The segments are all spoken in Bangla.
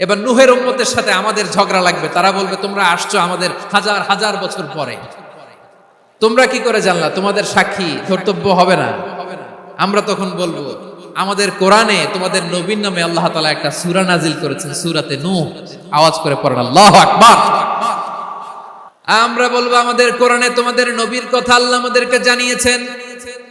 এবার নুহের উম্মতের সাথে আমাদের ঝগড়া লাগবে। তারা বলবে, তোমরা আসছো আমাদের হাজার হাজার বছর পরে। তোমরা কি করে জানলা? তোমাদের সাক্ষী ধর্তব্য হবে না। আমরা তখন বলব, আমাদের কোরআনে তোমাদের নবীন নামে আল্লাহ তালা একটা সুরা নাজিল করেছেন, সুরাতে নূহ। আওয়াজ করে পড়েন, আল্লাহ আকবার! আমরা বলব, আমাদের কোরআনে তোমাদের নবীর কথা আল্লাহ আমাদেরকে জানিয়েছেন।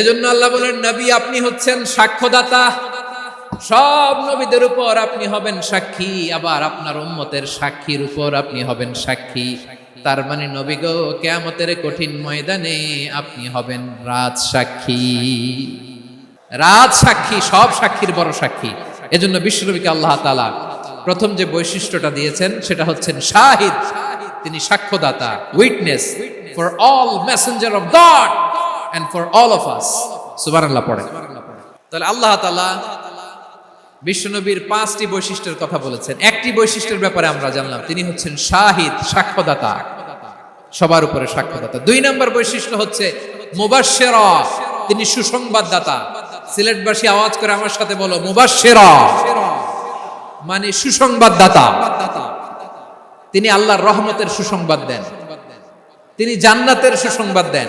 এজন্য আল্লাহ বলেন, নবী, আপনি হচ্ছেন সাক্ষ্যদাতা। সব নবীদের উপর আপনি হবেন সাক্ষী, আবার আপনার উম্মতের সাক্ষীর উপর আপনি হবেন সাক্ষী। তার মানে নবী গো, কেয়ামতের কঠিন ময়দানে আপনি হবেন রাজ সাক্ষী। রাজ সাক্ষী, সব সাক্ষীর বড় সাক্ষী। এজন্য বিশ্বনবীকে আল্লাহ তাআলা প্রথম যে বৈশিষ্ট্যটা দিয়েছেন, সেটা হচ্ছেন শাহিদ। তিনি সাক্ষ্যদাতা witness for all messenger of God and for all of us সুবহানাল্লাহ পড়ে। তাহলে আল্লাহ তাআলা বিশ্বনবীর পাঁচটি বৈশিষ্ট্যের কথা বলেছেন। একটি বৈশিষ্ট্যের ব্যাপারে আমরা জানলাম, তিনি হচ্ছেন শাহিদ, সাক্ষ্যদাতা। সবার উপরে সাক্ষ্যদাতা। দুই নম্বর বৈশিষ্ট্য হচ্ছে মুবাশশিরা, তিনি সুসংবাদদাতা। সিলেটবাসী আওয়াজ করে আমার সাথে বলো, মুবাশশিরা মানে সুসংবাদদাতা। তিনি আল্লাহর রহমতের সুসংবাদ দেন। তিনি জান্নাতের সুসংবাদ দেন।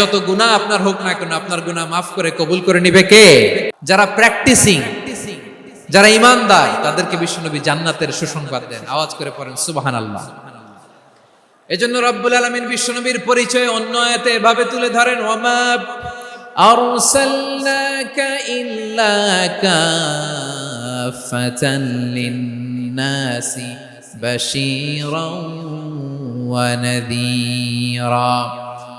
যত গুণা আপনার হোক না কেন, আপনার গুণা মাফ করে কবুল করে নিবে কে? যারা প্র্যাকটিসিং যারা ইমানদার, তাদেরকে বিশ্বনবী জান্নাতের সুসংবাদ দেন। আওয়াজ করে পড়েন সুবাহান আল্লাহ এই জন্য রব্বুল আলমিন বিশ্বনবীর পরিচয় অন্য এতে এভাবে তুলে ধরেন ওমা আরসালনাকা ওয়া নাযীরা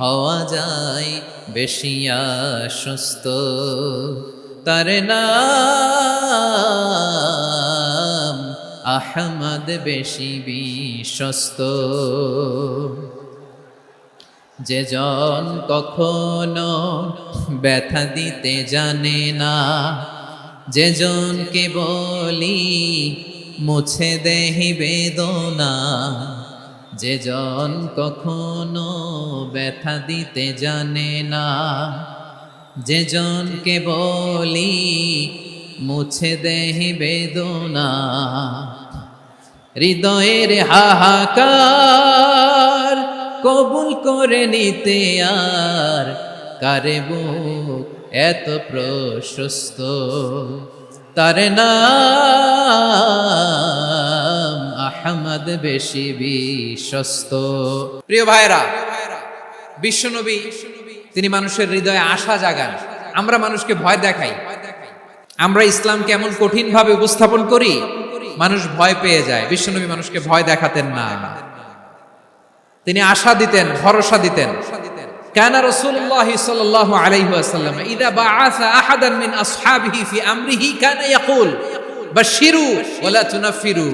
হওয়া যায়, বেশি আশ্বস্ত। তার নাম আহমদ বেশি বিশ্বস্ত। যে জন কখনো ব্যথা দিতে জানে না, যে জনকে বলি মুছে দেহি বেদনা। যে জন কখনো ব্যথা দিতে জানে না, যে জনকে বলি মুছে দেহি বেদনা, হৃদয়ের হাহাকার কবুল করে নিতে আর কারে বুক এত প্রশস্ত, তার নাম আহমদ বেশি বিশ্বস্ত প্রিয় ভাইরা বিশ্বনবী তিনি মানুষের হৃদয়ে আশা জাগান আমরা মানুষকে ভয় দেখাই আমরা ইসলামকে এমন কঠিন ভাবে উপস্থাপন করি মানুষ ভয় পেয়ে যায় বিশ্বনবী মানুষকে ভয় দেখাতেন না তিনি আশা দিতেন ভরসা দিতেন كان رسول الله صلى الله عليه وسلم إذا بعث أحدا من أصحابه في أمره كان يقول بشروا ولا تنفروا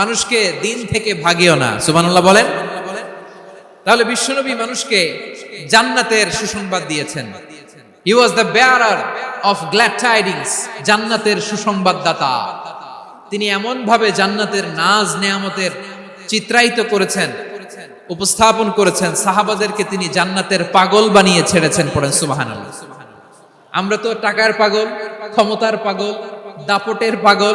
মানুষকে দিন থেকে ভাগিও না। সুবহানাল্লাহ বলেন। তাহলে বিশ্বনবী মানুষকে জান্নাতের সুসংবাদ দিয়েছেন। He was the bearer of glad tidings জান্নাতের সুসংবাদদাতা। তিনি এমন ভাবে জান্নাতের নাজ নেয়ামতের চিত্রায়িত করেছেন, উপস্থাপন করেছেন, সাহাবাদেরকে তিনি জান্নাতের পাগল বানিয়ে ছেড়েছেন পড়েন সুবাহান আমরা তো টাকার পাগল, ক্ষমতার পাগল, দাপটের পাগল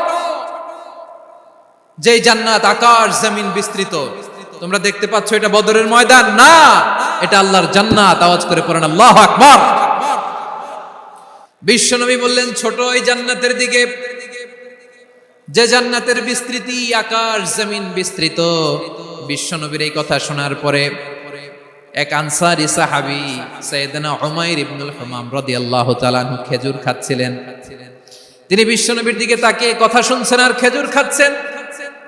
যে জান্নাত আকাশ, জমিন বিস্তৃত। তোমরা দেখতে পাচ্ছ এটা বদরের ময়দান। না, এটা আল্লাহর জান্নাত। আওয়াজ করে পড়েন, আল্লাহু আকবার। বিশ্বনবী বললেন, ছোট ওই জান্নাতের দিকে। যে জান্নাতের বিস্তৃতি আকাশ, জমিন বিস্তৃত। বিশ্বনবীর এই কথা শোনার পরে এক আনসারি সাহাবি সৈয়দনা উমাইর ইবনুল হুমাম রাদিয়াল্লাহু তাআলা খেজুর খাচ্ছিলেন। তিনি বিশ্বনবীর দিকে তাকিয়ে কথা শুনছেন আর খেজুর খাচ্ছেন।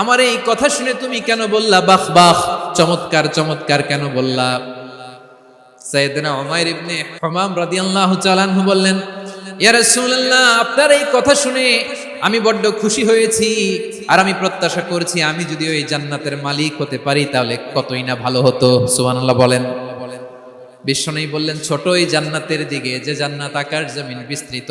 আমার এই কথা শুনে তুমি কেন বললা, বাহ বাহ, চমৎকার চমৎকার কেন বললা? সাইয়েদনা উমাইর রাদিয়াল্লাহু তাআলা আনহু বললেন, ইয়া রাসূলুল্লাহ, আপনার এই কথা শুনে আমি বড্ড খুশি হয়েছি আর আমি প্রত্যাশা করছি আমি যদি ওই জান্নাতের মালিক হতে পারি তাহলে কতই না ভালো হতো, সুবহানাল্লাহ বলেন। বিশ্বনবী বললেন, ছোট এই জান্নাতের দিকে, যে জান্নাত আকার জমিন বিস্তৃত।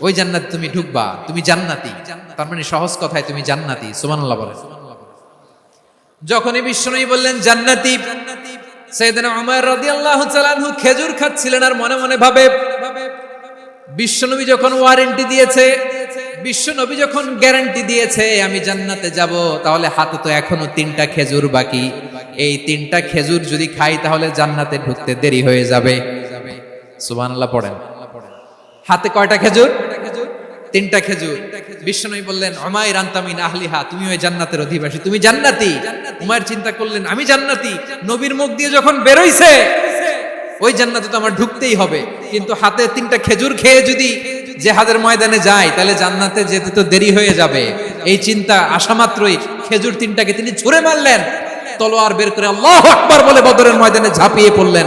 ওই জান্নাতে তুমি ঢুকবা, তুমি জান্নাতি। তার মানে সহজ কথায় তুমি জান্নাতি, সুবহানাল্লাহ বলেন। যখনই বিষ্ণুই বললেন, জান্নাতি। সৈয়দনা উমর রাদিয়াল্লাহু তাআলা আনহু খেজুর খাচ্ছিলেন আর মনে মনে ভাবে বিশ্বনবী যখন ওয়ারেন্টি দিয়েছে বিশ্বনবী যখন গ্যারান্টি দিয়েছে, আমি জান্নাতে যাব, তাহলে হাতে তো এখনও তিনটা খেজুর বাকি। এই তিনটা খেজুর যদি খাই, তাহলে জান্নাতে ঢুকতে দেরি হয়ে যাবে। সুবহানাল্লাহ পড়েন। হাতে কয়টা খেজুর? তিনটা খেজুর। বিশ্বনবী বললেন অমায় রান্তামিন আহলিহা তুমি ওই জান্নাতের অধিবাসী, তুমি জান্নাতি? উমায়ের চিন্তা করলেন, আমি জান্নাতি। নবীর মুখ দিয়ে যখন বেরোইছে, ওই জান্নাতে তো আমার ঢুকতেই হবে। কিন্তু হাতে তিনটা খেজুর খেয়ে যদি জেহাদের ময়দানে যায়, তাহলে জান্নাতে যেতে তো দেরি হয়ে যাবে। এই চিন্তা আসা মাত্রই খেজুর তিনটাকে তিনি ছুঁড়ে মারলেন। তলোয়ার বের করে আল্লাহ আকবার বলে বদরের ময়দানে ঝাঁপিয়ে পড়লেন।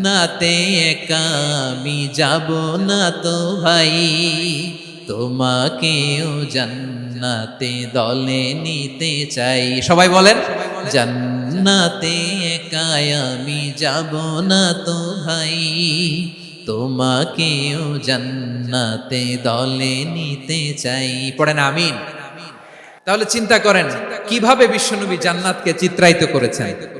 জান্নাতে একা আমি যাব না তো ভাই। তোমাকেও জান্নাতে দলে নিতে চাই। সবাই বলেন, জান্নাতে একা আমি যাব না তো ভাই। তোমাকেও জান্নাতে দলে নিতে চাই। পড়েন আমিন। তাহলে চিন্তা করেন, কীভাবে বিশ্বনবী জান্নাতকে চিত্রায়িত করেছেন?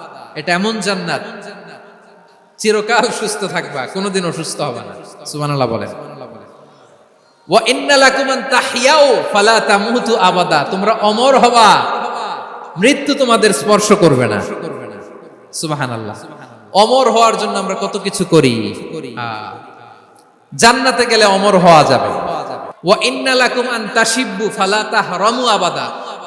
এটা এমন জান্নাত। চিরকাল সুস্থ থাকবা কোনোদিন অসুস্থ হবে না। সুবহানাল্লাহ বলেন। মৃত্যু তোমাদের স্পর্শ করবে না। অমর হওয়ার জন্য আমরা কত কিছু করি। জান্নাতে গেলে অমর হওয়া যাবে। ওয়া ইন্না লাকুম আন তাশিব্বু আবাদা।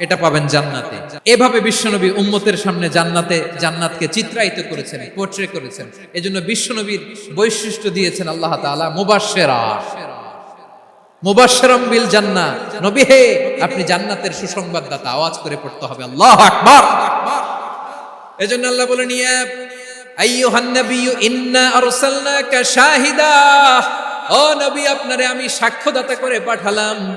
এটা পাবেন জান্নাতে। এভাবে বিশ্বনবী উম্মতের সামনে জান্নাতে, জান্নাতকে চিত্রায়িত করেছেন পোর্ট্রে করেছেন। এজন্য বিশ্বনবীর বৈশিষ্ট্য দিয়েছেন আল্লাহ তাআলা, মুবাশশিরা। বিল নবী হে, আপনি জান্নাতের সুসংবাদদাতা, আওয়াজ করে পড়তে হবে। আল্লাহু আকবার। আল্লাহ বলেন, ইয়া আইয়ুহান নাবিয়্যু, ইন্না শাহিদা। ও নবী, আপনারে আমি সাক্ষ্যদাতা করে পাঠালাম।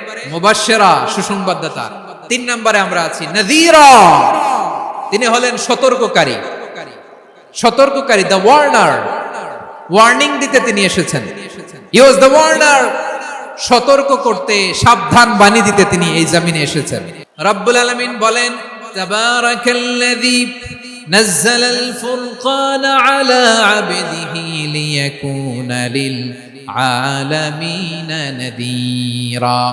মুবাশশিরা সুসংবাদদাতা তিন নম্বরে আমরা আছি নাযীরা তিনি হলেন সতর্ককারী সতর্ককারী দ্য ওয়ার্নার ওয়ার্নিং দিতে তিনি এসেছেন ইউজ দ্য ওয়ার্নার সতর্ক করতে সাবধান বাণী দিতে তিনি এই জামিনে এসেছেন রব্বুল আলামিন বলেন তাবারাকাল্লাযী نزل الفرقان على عبده ليكون للعالمين نذيرا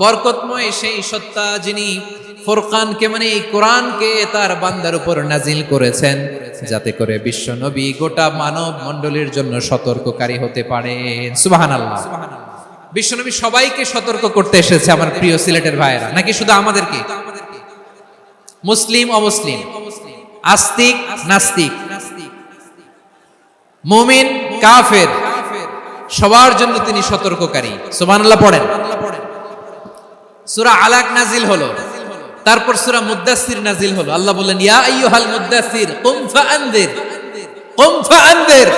বরকতময় সেই সত্তা যিনি ফুরকানকে মানে এই কোরআনকে তার বান্দার উপর নাজিল করেছেন, যাতে করে বিশ্ব নবী গোটা মানব মণ্ডলীর জন্য সতর্ককারী হতে পারেন। সুবহানাল্লাহ। বিশ্বনবী সবাইকে সতর্ক করতে এসেছে আমার প্রিয় সিলেটের ভাইয়েরা। নাকি শুধু আমাদেরকে? মুসলিম, অমুসলিম? আস্তিক, নাস্তিক? মুমিন, কাফের? সবার জন্য তিনি সতর্ককারী। সুবহানাল্লাহ পড়েন। সূরা আলাক নাজিল হলো। তারপর সূরা মুদ্দাসির নাজিল হলো। আল্লাহ বললেন, ইয়া আইয়ুহাল মুদ্দাসির কুম ফাআনদির কুম ফাআনদির,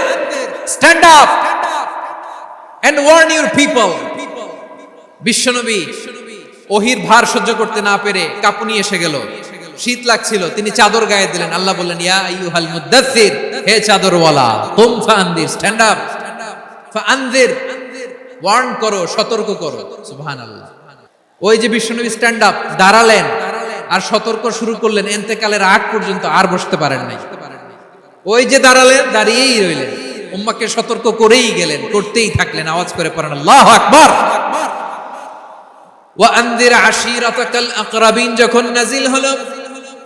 stand up and warn people. বিশ্বনবী ওহির ভার সহ্য করতে না পেরে কাঁপুনি এসে গেল। শীত লাগছিল, তিনি চাদর গায়ে দিলেন। আল্লাহ বললেন, ইয়া আইয়ুহাল হে চাদরওয়ালা, কুম ফাআনদির, স্ট্যান্ড আপ, ফাআনদির, ওয়ার্ন করো, সতর্ক করো। সুবহানাল্লাহ। ওই যে বিষ্ণুনবী স্ট্যান্ড আপ দাঁড়ালেন আর সতর্ক শুরু করলেন। এন্তেকালের আগ পর্যন্ত আর বসতে পারেন নাই। ওই যে দাঁড়ালেন, দাঁড়িয়েই রইলেন। উম্মাকে সতর্ক করেই গেলেন, করতেই থাকলেন, আওয়াজ করে পড়েন, আল্লাহ আকবার! ওয়া আনদির আশিরাতাকাল আকরাবিন, যখন নাজিল হলো